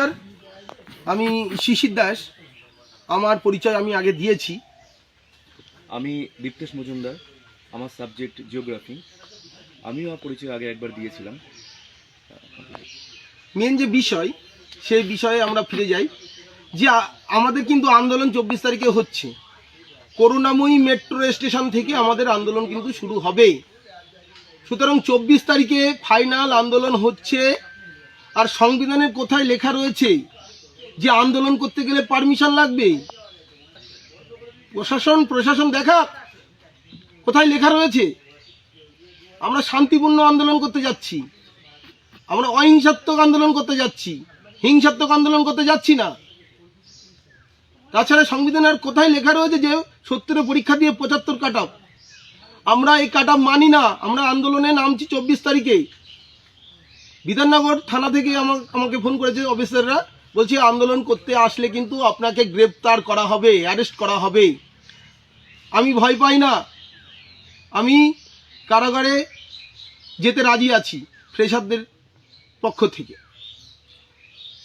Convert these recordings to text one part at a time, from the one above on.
নমস্কার। আমি শিশির দাস। আমার পরিচয় আমি আগে দিয়েছি। আমি দীপ্তেশ মজুমদার। আমার সাবজেক্ট জিওগ্রাফি। আমিও আমার পরিচয় আগে একবার দিয়েছিলাম। মেন যে বিষয় সেই বিষয়ে আমরা ফিরে যাই। যে আমাদের কিন্তু আন্দোলন চব্বিশ তারিখে হচ্ছে। করুণাময়ী মেট্রো স্টেশন থেকে আমাদের আন্দোলন কিন্তু শুরু হবে সুতরাং চব্বিশ তারিখে ফাইনাল আন্দোলন হচ্ছে আর সংবিধানের কোথায় লেখা রয়েছে যে আন্দোলন করতে গেলে পারমিশন লাগবে? প্রশাসন প্রশাসন দেখা কোথায় লেখা রয়েছে? আমরা শান্তিপূর্ণ আন্দোলন করতে যাচ্ছি। আমরা অহিংসাত্মক আন্দোলন করতে যাচ্ছি। হিংসাত্মক আন্দোলন করতে যাচ্ছি না। তাছাড়া সংবিধান আর কোথায় লেখা রয়েছে যে সত্তরের পরীক্ষা দিয়ে পঁচাত্তর কাট আমরা এই কাট মানি না। আমরা আন্দোলনে নামছি চব্বিশ তারিখে। বিধাননগর থানা থেকে আমা- আমাকে ফোন করেছে অফিসাররা। বলছে, আন্দোলন করতে আসলে কিন্তু আপনাকে গ্রেপ্তার করা হবে, অ্যারেস্ট করা হবে। আমি ভয় পাই না। আমি কারাগারে যেতে রাজি আছি, ফ্রেশারদের পক্ষ থেকে।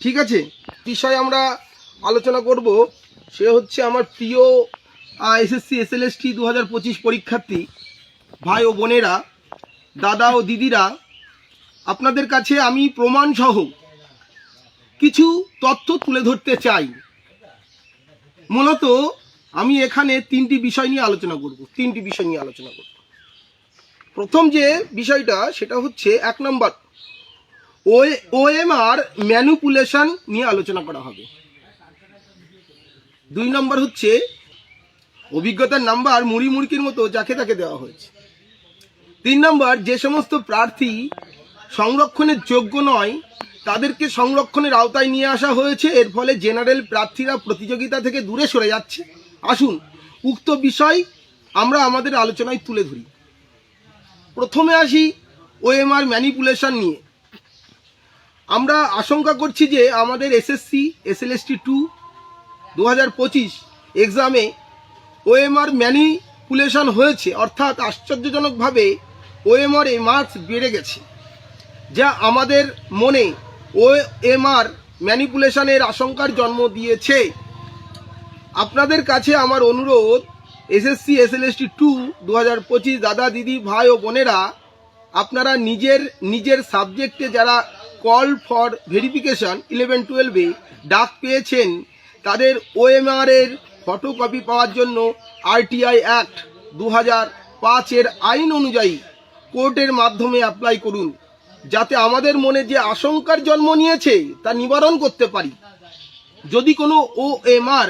ঠিক আছে? বিষয় আমরা আলোচনা করব। সে হচ্ছে আমার প্রিয় এসএসসি, এসএলএসটি দু হাজার পঁচিশ পরীক্ষার্থী, ভাই ও বোনেরা, দাদা ও দিদিরা। আপনাদের কাছে আমি প্রমাণ সহ কিছু তথ্য তুলে ধরতে চাই। মূলত আমি এখানে তিনটি বিষয় নিয়ে আলোচনা করব, তিনটি বিষয় নিয়ে আলোচনা করব। প্রথম যে বিষয়টা, সেটা হচ্ছে এক নম্বর ও ওএমআর ম্যানুপুলেশন নিয়ে আলোচনা করা হবে। দুই নম্বর হচ্ছে, অভিজ্ঞতার নাম্বার মুড়ি মুড়কির মতো যাকে তাকে দেওয়া হয়েছে। তিন নম্বর, যে সমস্ত প্রার্থী সংরক্ষণের যোগ্য নয়, তাদেরকে সংরক্ষণের আওতায় নিয়ে আসা হয়েছে। এর ফলে জেনারেল প্রার্থীরা প্রতিযোগিতা থেকে দূরে সরে যাচ্ছে। আসুন, উক্ত বিষয় আমরা আমাদের আলোচনায় তুলে ধরি। প্রথমে আসি ওএমআর ম্যানিপুলেশন নিয়ে। আমরা আশঙ্কা করছি যে আমাদের এসএসসি, এসএলএসটি টু দু হাজার পঁচিশ এক্সামে ওএমআর ম্যানিপুলেশন হয়েছে। অর্থাৎ আশ্চর্যজনকভাবে ওএমআর এ মার্কস বেড়ে গেছে। যা আমাদের মনে ওএমআর ম্যানিপুলেশনের আশঙ্কার জন্ম দিয়েছে। আপনাদের কাছে আমার অনুরোধ এসএসসি এসএলএসটি টু দু হাজার পঁচিশ দাদা, দিদি, ভাই ও বোনেরা, আপনারা নিজের নিজের সাবজেক্টে যারা কল ফর ভেরিফিকেশন ইলেভেন টুয়েলভে ডাক পেয়েছেন, তাদের ওএমআর এর ফটোকপি পাওয়ার জন্য আরটিআই অ্যাক্ট দু হাজার পাঁচের আইন অনুযায়ী কোর্টের মাধ্যমে অ্যাপ্লাই করুন। যাতে আমাদের মনে যে আশঙ্কার জন্ম নিয়েছে, তা নিবারণ করতে পারি। যদি কোনো ওএমআর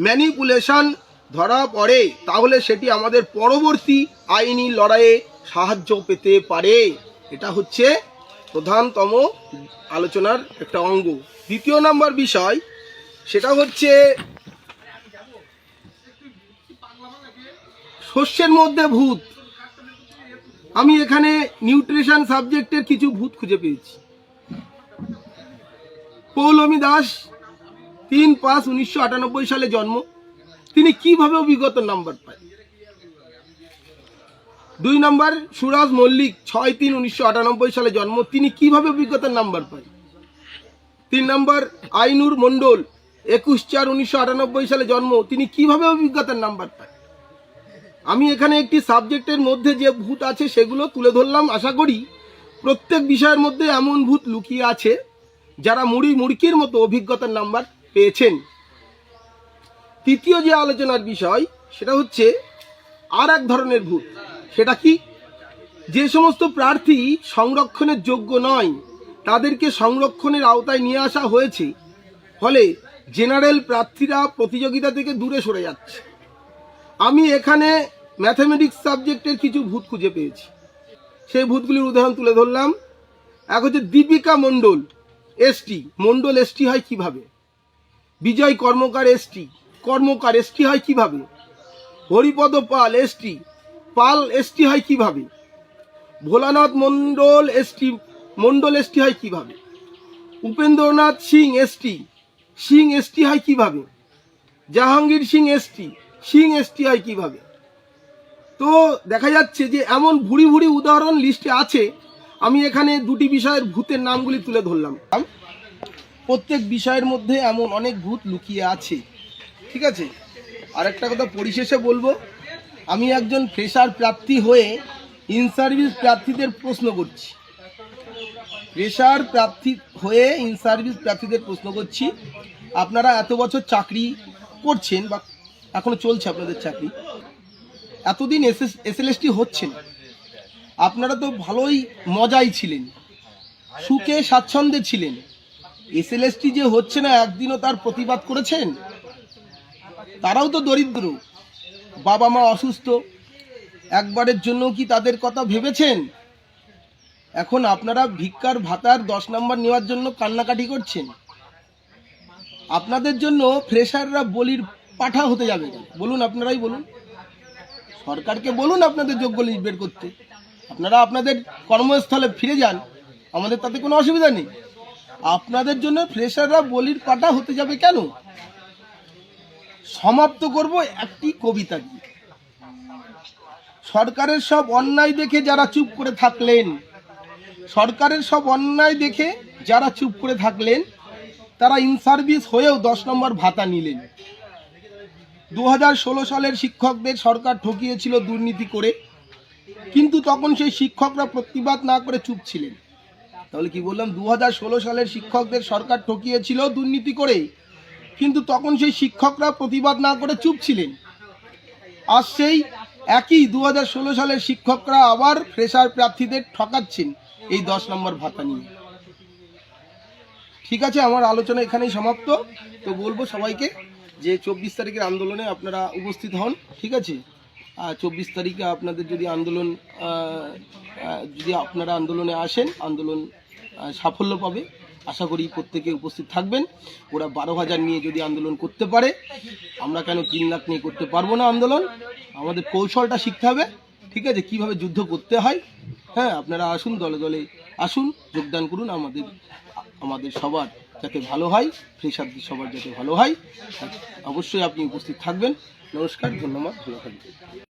ম্যানিপুলেশন ধরা পড়ে, তাহলে সেটি আমাদের পরবর্তী আইনি লড়াইয়ে সাহায্য পেতে পারে। এটা হচ্ছে প্রধানতম আলোচনার একটা অঙ্গ। দ্বিতীয় নম্বর বিষয়, সেটা হচ্ছে শস্যের মধ্যে ভূত। আমি এখানে নিউট্রিশন সাবজেক্টের কিছু ভূত খুঁজে পেয়েছি। পৌলমী দাস, তিন পাঁচ উনিশশো সালে জন্ম। তিনি কীভাবে অভিজ্ঞত নাম্বার পায়? দুই নম্বর, সুরাজ মল্লিক, ছয় তিন উনিশশো সালে জন্ম। তিনি কীভাবে অভিজ্ঞতার নাম্বার পায়? তিন নম্বর, আইনুর মণ্ডল, একুশ চার উনিশশো সালে জন্ম। তিনি কীভাবে অভিজ্ঞতার নাম্বার পায়? আমি এখানে একটি সাবজেক্টের মধ্যে যে ভূত আছে সেগুলো তুলে ধরলাম, আশা করি প্রত্যেক বিষয়ের মধ্যে এমন ভূত লুকিয়ে আছে যারা মুড়ি মুড়কির মতো অভিজ্ঞতার নাম্বার পেয়েছেন। তৃতীয় যে আলোচনার বিষয়, সেটা হচ্ছে আর এক ধরনের ভূত। সেটা কি? যে সমস্ত প্রার্থী সংরক্ষণের যোগ্য নয়, তাদেরকে সংরক্ষণের আওতায় নিয়ে আসা হয়েছে। ফলে জেনারেল প্রার্থীরা প্রতিযোগিতা থেকে দূরে সরে যাচ্ছে। আমি এখানে ম্যাথামেটিক্স সাবজেক্টের কিছু ভূত খুঁজে পেয়েছি। সেই ভূতগুলির উদাহরণ তুলে ধরলাম। এক হচ্ছে দীপিকা মণ্ডল এসটি মণ্ডল এসটি হয় কীভাবে? বিজয় কর্মকার এসটি কর্মকার এসটি হয় কীভাবে? হরিপদ পাল এসটি পাল এসটি হয় কীভাবে? ভোলানাথ মণ্ডল এসটি মণ্ডল এসটি হয় কীভাবে? উপেন্দ্রনাথ সিং এসটি সিং এসটি হয় কীভাবে? জাহাঙ্গীর সিং এসটি সিং এসটি হয় কীভাবে? তো দেখা যাচ্ছে যে এমন ভুড়ি ভুড়ি উদাহরণ লিস্টে আছে। আমি এখানে দুটি বিষয়ের ভূতের নামগুলি তুলে ধরলাম। প্রত্যেক বিষয়ের মধ্যে এমন অনেক ভূত লুকিয়ে আছে। ঠিক আছে? আরেকটা কথা পরিশেষে বলব, আমি একজন ফ্রেশার প্রার্থী হয়ে ইন সার্ভিস প্রার্থীদের প্রশ্ন করছি। ফ্রেশার প্রার্থী হয়ে ইন সার্ভিস প্রার্থীদের প্রশ্ন করছি। আপনারা এত বছর চাকরি করছেন বা এখনও চলছে আপনাদের চাকরি। এতদিন এস এস এসএলএসটি হচ্ছে না। আপনারা তো ভালোই মজাই ছিলেন, সুখে স্বাচ্ছন্দ্যে ছিলেন। এসএলএসটি যে হচ্ছে না, একদিনও তার প্রতিবাদ করেছেন? তারাও তো দরিদ্র। বাবা মা অসুস্থ। একবারের জন্য কি তাদের কথা ভেবেছেন? এখন আপনারা ভিক্ষার ভাতার দশ নম্বর নেওয়ার জন্য কান্নাকাটি করছেন। আপনাদের জন্য ফ্রেশাররা বলির পাঠা হতে যাবে। বলুন, আপনারাই বলুন। সরকারকে বলুন আপনাদের যোগ্য লিস্ট বের করতে। আপনারা আপনাদের কর্মস্থলে ফিরে যান। আমাদের তাতে কোনো অসুবিধা নেই। আপনাদের জন্য ফ্রেশাররা বলির পাটা হতে যাবে কেন? সমাপ্ত করব একটি কবিতা দিয়ে। সরকারের সব অন্যায় দেখে যারা চুপ করে থাকলেন, সরকারের সব অন্যায় দেখে যারা চুপ করে থাকলেন, তারা ইনসার্ভিস হয়েও দশ নম্বর ভাতা নিলেন। দু হাজার ষোলো সালের শিক্ষকদের সরকার ঠকিয়েছিল দুর্নীতি করে। কিন্তু তখন সেই শিক্ষকরা প্রতিবাদ না করে চুপ ছিলেন। তাহলে কি বললাম? দু হাজার ষোলো সালের শিক্ষকদের সরকার ঠকিয়েছিল দুর্নীতি করে। কিন্তু তখন সেই শিক্ষকরা প্রতিবাদ না করে চুপ ছিলেন। আর সেই একই দু হাজার ষোলো সালের শিক্ষকরা আবার ফ্রেশার প্রার্থীদের ঠকাচ্ছেন এই দশ নম্বর ভাতা নিয়ে। ঠিক আছে? আমার আলোচনা এখানেই সমাপ্ত। তো বলব সবাইকে যে চব্বিশ তারিখের আন্দোলনে আপনারা উপস্থিত হন, ঠিক আছে? চব্বিশ তারিখে আপনাদের যদি আন্দোলন যদি আপনারা আন্দোলনে আসেন, আন্দোলন সাফল্য পাবে। আশা করি প্রত্যেকে উপস্থিত থাকবেন। ওরা বারো হাজার নিয়ে যদি আন্দোলন করতে পারে, আমরা কেন তিন লাখ নিয়ে করতে পারব না আন্দোলন? আমাদের কৌশলটা শিখতে হবে, ঠিক আছে? কীভাবে যুদ্ধ করতে হয়? হ্যাঁ আপনারা আসুন, দলে দলে আসুন, যোগদান করুন আমাদের আমাদের সবার। যাতে ভালো হয় ফ্রেশার সবার যাতে ভালো হয়, অবশ্যই আপনি উপস্থিত থাকবেন। নমস্কার, ধন্যবাদ, ভালো থাকবেন।